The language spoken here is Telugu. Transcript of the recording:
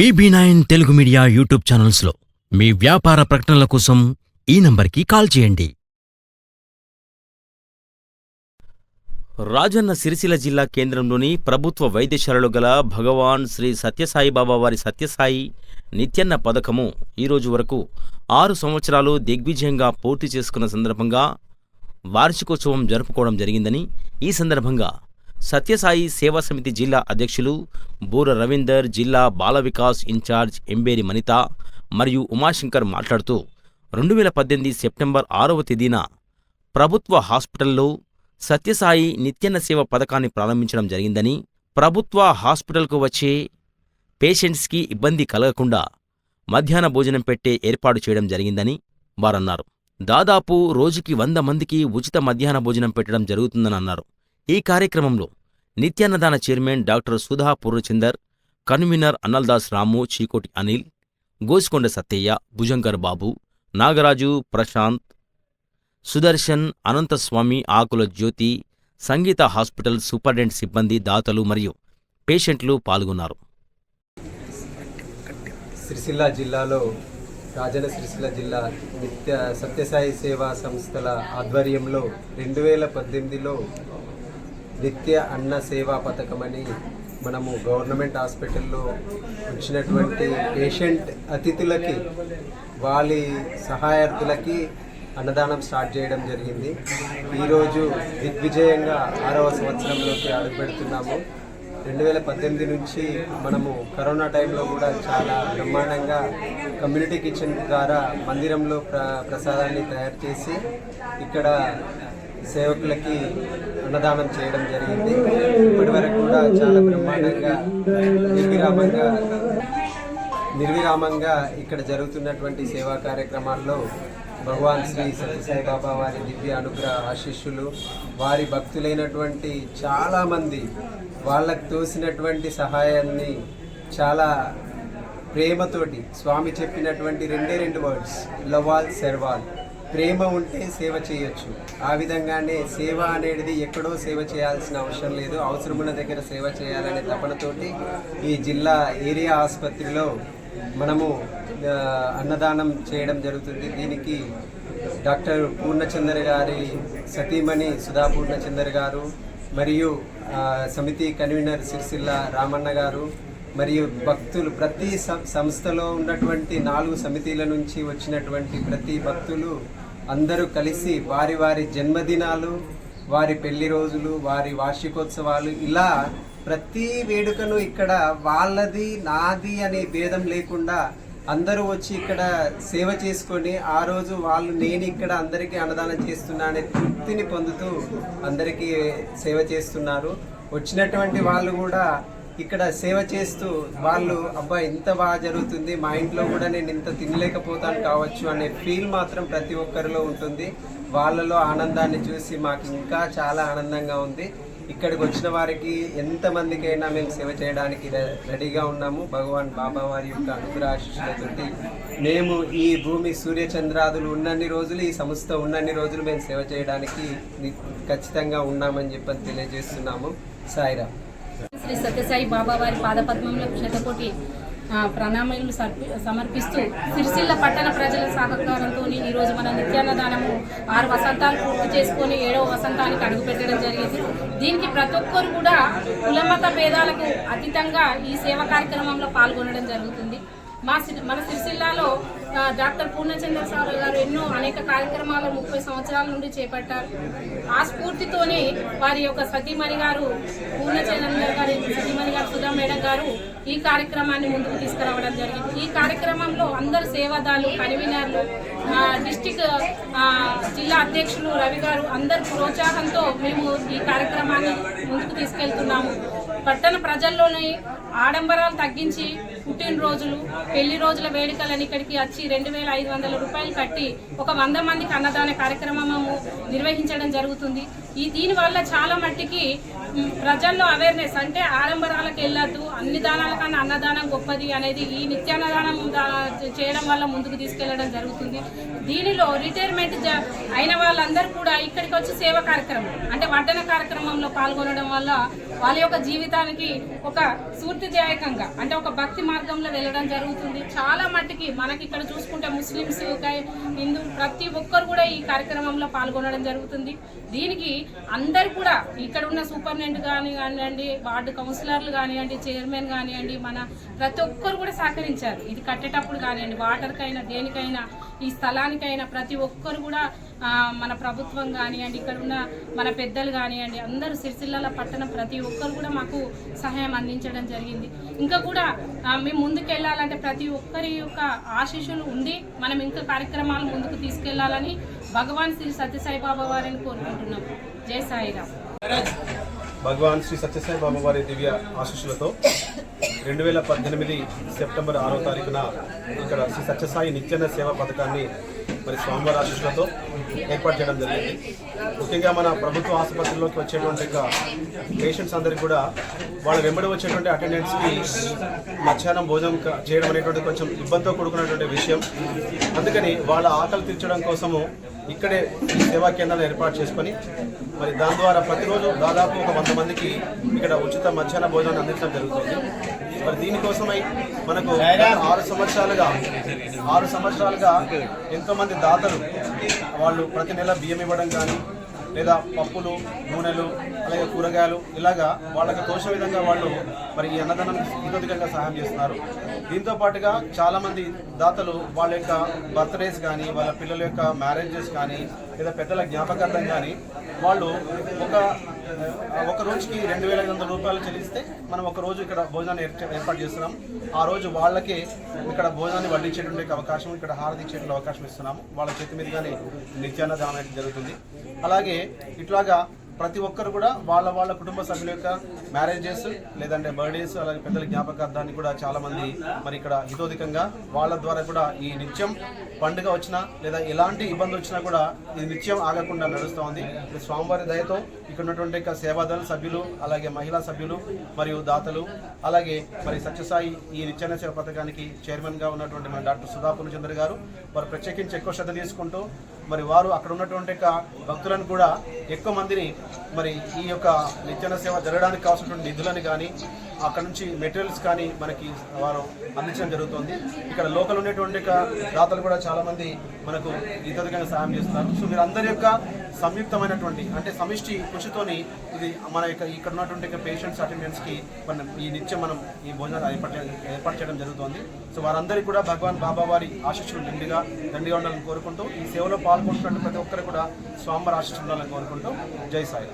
B B nine Telugu media YouTube ఛానల్స్లో మీ వ్యాపార ప్రకటనల కోసం ఈ నంబర్కి కాల్ చేయండి. రాజన్న సిరిసిల్ల జిల్లా కేంద్రంలోని ప్రభుత్వ వైద్యశాలలో గల భగవాన్ శ్రీ సత్యసాయి బాబా వారి సత్యసాయి నిత్యన్న పథకము ఈరోజు వరకు ఆరు సంవత్సరాలు దిగ్విజయంగా పూర్తి చేసుకున్న సందర్భంగా వార్షికోత్సవం జరుపుకోవడం జరిగిందని ఈ సందర్భంగా సత్యసాయి సేవా సమితి జిల్లా అధ్యక్షులు బూర రవీందర్ జిల్లా బాల వికాస్ ఇన్ఛార్జ్ ఎంబేరి మనిత మరియు ఉమాశంకర్ మాట్లాడుతూ రెండు వేల పద్దెనిమిది సెప్టెంబర్ ఆరవ తేదీన ప్రభుత్వ హాస్పిటల్లో సత్యసాయి నిత్యన్న సేవ పథకాన్ని ప్రారంభించడం జరిగిందని ప్రభుత్వ హాస్పిటల్కు వచ్చే పేషెంట్స్కి ఇబ్బంది కలగకుండా మధ్యాహ్న భోజనం పెట్టే ఏర్పాటు చేయడం జరిగిందని వారన్నారు. దాదాపు రోజుకి వంద మందికి ఉచిత మధ్యాహ్న భోజనం పెట్టడం జరుగుతుందని అన్నారు. ఈ కార్యక్రమంలో నిత్యాన్నదాన chairman doctor Sudha Purnachandar convener Annaldas Ramu Chikoti Anil Gosikonda Sattaiah Bhujankar Babu Nagaraju Prashanth Sudarshan Anantaswamy Akula Jyothi Sangeetha hospital superintendent సిబ్బంది దాతలు మరియు పేషెంట్లు పాల్గొన్నారు. సిరిసిల్ల జిల్లాలో రాజన సిరిసిల్ల జిల్లా నిత్య సత్యసాయి సేవా సంస్థల ఆధ్వర్యంలో రెండు వేల పద్దెనిమిదిలో నిత్య అన్న సేవా పథకం అని మనము గవర్నమెంట్ హాస్పిటల్లో వచ్చినటువంటి పేషెంట్ అతిథులకి వాళ్ళ సహాయార్థులకి అన్నదానం స్టార్ట్ చేయడం జరిగింది. ఈరోజు దిగ్విజయంగా ఆరవ సంవత్సరంలోకి అడుగుపెడుతున్నాము రెండు వేల పద్దెనిమిది నుంచి మనము కరోనా టైంలో కూడా చాలా బ్రహ్మాండంగా కమ్యూనిటీ కిచెన్ ద్వారా మందిరంలో ప్ర ప్రసాదాన్ని తయారు చేసి ఇక్కడ సేవకులకి అన్నదానం చేయడం జరిగింది. ఇప్పటి వరకు కూడా చాలా బ్రహ్మాండంగా నిర్విరామంగా నిర్విరామంగా ఇక్కడ జరుగుతున్నటువంటి సేవా కార్యక్రమాల్లో భగవాన్ శ్రీ సత్యసాయిబాబా వారి దివ్య అనుగ్రహ ఆశిష్యులు వారి భక్తులైనటువంటి చాలామంది వాళ్ళకు తోసినటువంటి సహాయాన్ని చాలా ప్రేమతోటి స్వామి చెప్పినటువంటి రెండే రెండు వర్డ్స్ లవాల్ సెర్వాల్ ప్రేమ ఉంటే సేవ చేయొచ్చు. ఆ విధంగానే సేవ అనేది ఎక్కడో సేవ చేయాల్సిన అవసరం లేదు. అవసరమున్న దగ్గర సేవ చేయాలనే తపనతోటి ఈ జిల్లా ఏరియా ఆసుపత్రిలో మనము అన్నదానం చేయడం జరుగుతుంది. దీనికి డాక్టర్ పూర్ణచందర్ గారి సతీమణి సుధా పూర్ణచందర్ గారు మరియు సమితి కన్వీనర్ సిరిసిల్ల రామన్న గారు మరియు భక్తులు ప్రతి సం- సంస్థలో ఉన్నటువంటి నాలుగు సమితిల నుంచి వచ్చినటువంటి ప్రతి భక్తులు అందరూ కలిసి వారి వారి జన్మదినాలు వారి పెళ్ళి రోజులు వారి వార్షికోత్సవాలు ఇలా ప్రతి వేడుకను ఇక్కడ వాళ్ళది నాది అనే భేదం లేకుండా అందరూ వచ్చి ఇక్కడ సేవ చేసుకొని ఆ రోజు వాళ్ళు నేను ఇక్కడ అందరికీ అన్నదానం చేస్తున్నా అనే తృప్తిని పొందుతూ అందరికీ సేవ చేస్తున్నారు. వచ్చినటువంటి వాళ్ళు కూడా ఇక్కడ సేవ చేస్తూ వాళ్ళు అబ్బా ఇంత బాగా జరుగుతుంది మా ఇంట్లో కూడా నేను ఇంత తినలేకపోతాను కావచ్చు అనే ఫీల్ మాత్రం ప్రతి ఒక్కరిలో ఉంటుంది. వాళ్ళలో ఆనందాన్ని చూసి మాకు ఇంకా చాలా ఆనందంగా ఉంది. ఇక్కడికి వచ్చిన వారికి ఎంతమందికైనా మేము సేవ చేయడానికి రెడీగా ఉన్నాము. భగవాన్ బాబా వారి యొక్క అనుగ్రహ మేము ఈ భూమి సూర్యచంద్రాదులు ఉన్నన్ని రోజులు ఈ సంస్థ ఉన్నన్ని రోజులు మేము సేవ చేయడానికి ఖచ్చితంగా ఉన్నామని చెప్పని తెలియజేస్తున్నాము. సాయిరామ్. శ్రీ సత్యసాయి బాబా వారి పాదపద్మంలో శతకోటి ఆ, ప్రణామాలు సమర్పిస్తూ సిరిసిల్ల పట్టణ ప్రజల సహకారంతో ఈరోజు మన నిత్యాన్నదానము ఆరు వసంతాలు పూర్తి చేసుకొని ఏడవ వసంతానికి అడుగుపెట్టడం జరిగింది. దీనికి ప్రతి ఒక్కరు కూడా కులమత భేదాలకు అతీతంగా ఈ సేవా కార్యక్రమంలో పాల్గొనడం జరుగుతుంది. మా సి- మన సిరిసిల్లాలో డాక్టర్ పూర్ణచంద్ర సార్ గారు ఎన్నో అనేక కార్యక్రమాలు ముప్పై సంవత్సరాల నుండి చేపట్టారు. ఆ స్ఫూర్తితోనే వారి యొక్క సతీమణి గారు పూర్ణచంద్ర గారి సతీమణి గారు సుధా మేడం గారు ఈ కార్యక్రమాన్ని ముందుకు తీసుకురావడం జరిగింది. ఈ కార్యక్రమంలో అందరు సేవాదాలు కన్వీనర్లు డిస్టిక్ జిల్లా అధ్యక్షులు రవి గారు అందరి ప్రోత్సాహంతో మేము ఈ కార్యక్రమాన్ని ముందుకు తీసుకెళ్తున్నాము. పట్టణ ప్రజల్లోని ఆడంబరాలు తగ్గించి పుట్టినరోజులు పెళ్ళి రోజుల వేడుకలను ఇక్కడికి వచ్చి రెండు వేల ఐదు వందల రూపాయలు కట్టి ఒక వంద మందికి అన్నదాన కార్యక్రమము నిర్వహించడం జరుగుతుంది. ఈ దీని వల్ల చాలా మట్టికి ప్రజల్లో అవేర్నెస్ అంటే ఆడంబరాలకు వెళ్ళద్దు అన్ని దానాల కన్నా అన్నదానం గొప్పది అనేది ఈ నిత్యాన్నదానం దా- చేయడం వల్ల ముందుకు తీసుకెళ్ళడం జరుగుతుంది. దీనిలో రిటైర్మెంట్ అయిన వాళ్ళందరూ కూడా ఇక్కడికి వచ్చి సేవ కార్యక్రమం అంటే వడ్డన కార్యక్రమంలో పాల్గొనడం వల్ల వాళ్ళ యొక్క జీవితానికి ఒక స్ఫూర్తిదాయకంగా అంటే ఒక భక్తి మార్గంలో వెళ్ళడం జరుగుతుంది. చాలా మట్టుకి మనకి ఇక్కడ చూసుకుంటే ముస్లిమ్స్ హిందూ ప్రతి ఒక్కరు కూడా ఈ కార్యక్రమంలో పాల్గొనడం జరుగుతుంది. దీనికి అందరు కూడా ఇక్కడ ఉన్న సూపరింటెండెంట్ కానీ కానివ్వండి వార్డు కౌన్సిలర్లు కానివ్వండి చైర్మన్ కానివ్వండి మన ప్రతి ఒక్కరు కూడా సహకరించారు. ఇది కట్టేటప్పుడు కానివ్వండి వాటర్కైనా దేనికైనా ఈ స్థలానికైనా ప్రతి ఒక్కరు కూడా మన ప్రభుత్వం కానివ్వండి ఇక్కడ ఉన్న మన పెద్దలు కానివ్వండి అందరూ సిరిసిల్లాల పట్టణం ప్రతి ఒక్కరు కూడా మాకు సహాయం అందించడం జరిగింది. ఇంకా కూడా మేము ముందుకు వెళ్ళాలంటే ప్రతి ఒక్కరి యొక్క ఆశీస్సులు ఉండి మనం ఇంకా కార్యక్రమాలు ముందుకు తీసుకెళ్ళాలని భగవాన్ శ్రీ సత్యసాయి బాబా వారిని కోరుకుంటున్నాం. జై సాయిరామ్. భగవాన్ శ్రీ సత్యసాయి బాబా వారి దివ్య ఆశీస్సులతో రెండు వేల పద్దెనిమిది సెప్టెంబర్ ఆరో తారీఖున ఇక్కడ శ్రీ సత్యసాయి నిత్యన సేవా పథకాన్ని మరి స్వామివారి ఆశీస్సులతో ఏర్పాటు చేయడం జరిగింది. ముఖ్యంగా మన ప్రభుత్వ ఆసుపత్రిలోకి వచ్చేటువంటి పేషెంట్స్ అందరికీ కూడా వాళ్ళ వెంబడి వచ్చేటువంటి అటెండెంట్స్కి మధ్యాహ్నం భోజనం చేయడం అనేటువంటి కొంచెం ఇబ్బందితో కూడుకున్నటువంటి విషయం. అందుకని వాళ్ళ ఆకలి తీర్చడం కోసము ఇక్కడే సేవా కేంద్రాలు ఏర్పాటు చేసుకొని మరి దాని ద్వారా ప్రతిరోజు దాదాపు ఒక వంద మందికి ఇక్కడ ఉచిత మధ్యాహ్న భోజనాన్ని అందించడం జరుగుతుంది. మరి దీనికోసమై మనకు ఆరు సంవత్సరాలుగా ఆరు సంవత్సరాలుగా ఎంతో మంది దాతలు వాళ్ళు ప్రతి నెల బియ్యం ఇవ్వడం కానీ లేదా పప్పులు నూనెలు అలాగే కూరగాయలు ఇలాగా వాళ్ళకి తోచిన విధంగా వాళ్ళు మరి ఈ అన్నదానం ఇతోధికంగా సహాయం చేస్తున్నారు. దీంతో పాటుగా చాలా మంది దాతలు వాళ్ళ యొక్క బర్త్డేస్ కానీ వాళ్ళ పిల్లల యొక్క మ్యారేజెస్ కానీ లేదా పెద్దల జ్ఞాపకార్థం కానీ వాళ్ళు ఒక ఒక రోజుకి రెండు వేల ఐదు వందల రూపాయలు చెల్లిస్తే మనం ఒక రోజు ఇక్కడ భోజనాన్ని ఏర్పాటు చేస్తున్నాం. ఆ రోజు వాళ్ళకి ఇక్కడ భోజనాన్ని వడ్డించేటువంటి అవకాశం ఇక్కడ హారతి ఇచ్చేటువంటి అవకాశం ఇస్తున్నాము. వాళ్ళ చేతి మీదుగానే నిత్యాన్నదానం అనేది జరుగుతుంది. అలాగే ఇట్లాగా ప్రతి ఒక్కరు కూడా వాళ్ళ వాళ్ళ కుటుంబ సభ్యుల యొక్క మ్యారేజెస్ లేదంటే బర్త్డేస్ అలాగే పెద్దల జ్ఞాపకార్థాన్ని కూడా చాలా మంది మరి ఇక్కడ హితోధికంగా వాళ్ళ ద్వారా కూడా ఈ నిత్యం పండుగ వచ్చినా లేదా ఎలాంటి ఇబ్బంది వచ్చినా కూడా ఇది నిత్యం ఆగకుండా నడుస్తూ ఉంది. ఇది స్వామివారి దయతో ఇక్కడ ఉన్నటువంటి సేవాదళ సభ్యులు అలాగే మహిళా సభ్యులు మరియు దాతలు అలాగే మరి సత్యసాయి ఈ నిత్యాన్న సేవ పథకానికి చైర్మన్గా ఉన్నటువంటి మన డాక్టర్ సుధా పూర్ణచంద్ర గారు వారు ప్రత్యేకించి ఎక్కువ శ్రద్ధ తీసుకుంటూ మరి వారు అక్కడ ఉన్నటువంటి భక్తులను కూడా ఎక్కువ మందిని మరి ఈ యొక్క నిత్యాన సేవ జరగడానికి కావాల్సినటువంటి నిధులను కానీ అక్కడ నుంచి మెటీరియల్స్ కానీ మనకి వారు అందించడం జరుగుతుంది. ఇక్కడ లోకల్ ఉండేటువంటి దాతలు కూడా చాలామంది మనకు ఇతరుగా సహాయం చేస్తున్నారు. సో మీరు అందరి యొక్క సంయుక్తమైనటువంటి అంటే సమిష్టి కృషితోని ఇది మన యొక్క ఇక్కడ ఉన్నటువంటి పేషెంట్స్ అటెండెంట్స్కి మనం ఈ నిత్యం మనం ఈ భోజనాలు ఏర్పాటు ఏర్పాటు చేయడం జరుగుతోంది. సో వారందరికీ కూడా భగవాన్ బాబా వారి ఆశీస్సులు దండిగా దండిగా ఉండాలని కోరుకుంటూ ఈ సేవలో పాల్గొంటున్న ప్రతి ఒక్కరు కూడా స్వామివారి ఆశీస్సులు ఉండాలని కోరుకుంటూ జై సాయి